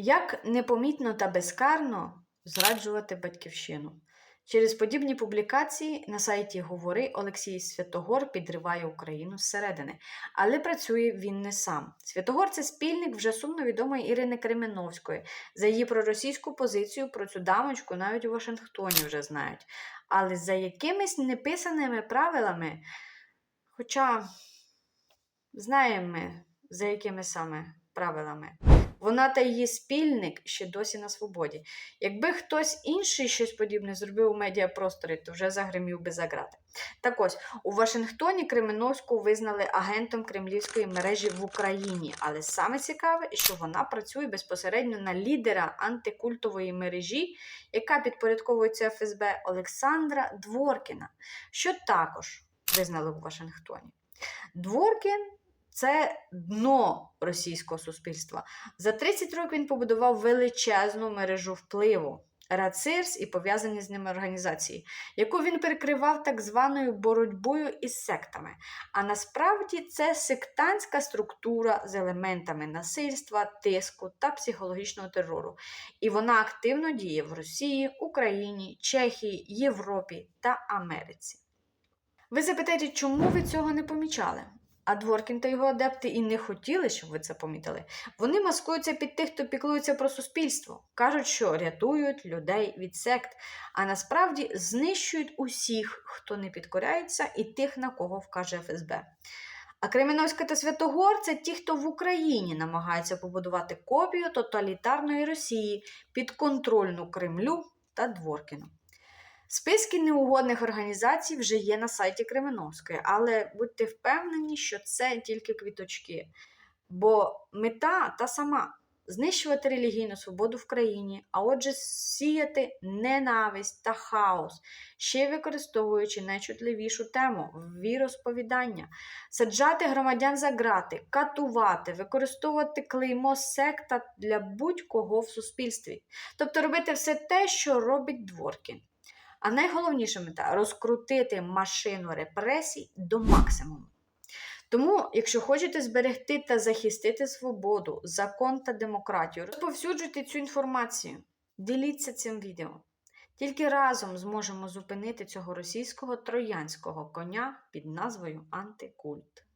Як непомітно та безкарно зраджувати батьківщину? Через подібні публікації на сайті Говори Олексій Святогор підриває Україну зсередини. Але працює він не сам. Святогор це спільник вже сумно відомої Ірини Кременовської. За її проросійську позицію про цю дамочку навіть у Вашингтоні вже знають. Але за якимись неписаними правилами, хоча знаємо ми, за якими саме правилами. Вона та її спільник ще досі на свободі. Якби хтось інший щось подібне зробив у медіапросторі, то вже загримів би за грати. Так ось, у Вашингтоні Кременовську визнали агентом кремлівської мережі в Україні, але саме цікаве, що вона працює безпосередньо на лідера антикультової мережі, яка підпорядковується ФСБ Олександра Дворкіна, що також визнали у Вашингтоні. Дворкін це дно російського суспільства. За 30 років він побудував величезну мережу впливу. Рацирс і пов'язані з ними організації, яку він перекривав так званою боротьбою із сектами. А насправді це сектантська структура з елементами насильства, тиску та психологічного терору. І вона активно діє в Росії, Україні, Чехії, Європі та Америці. Ви запитаєте, чому ви цього не помічали? А Дворкін та його адепти і не хотіли, щоб ви це помітили. Вони маскуються під тих, хто піклується про суспільство. Кажуть, що рятують людей від сект, а насправді знищують усіх, хто не підкоряється, і тих, на кого вкаже ФСБ. А Кременовська та Святогор це ті, хто в Україні намагається побудувати копію тоталітарної Росії підконтрольну Кремлю та Дворкіну. Списки неугодних організацій вже є на сайті Кременовської, але будьте впевнені, що це тільки квіточки. Бо мета та сама знищувати релігійну свободу в країні, а отже, сіяти ненависть та хаос, ще використовуючи найчутливішу тему віросповідання, саджати громадян за грати, катувати, використовувати клеймо секта для будь-кого в суспільстві, тобто робити все те, що робить Дворкін. А найголовніша мета розкрутити машину репресій до максимуму. Тому, якщо хочете зберегти та захистити свободу, закон та демократію, розповсюджуйте цю інформацію, діліться цим відео. Тільки разом зможемо зупинити цього російського троянського коня під назвою Антикульт.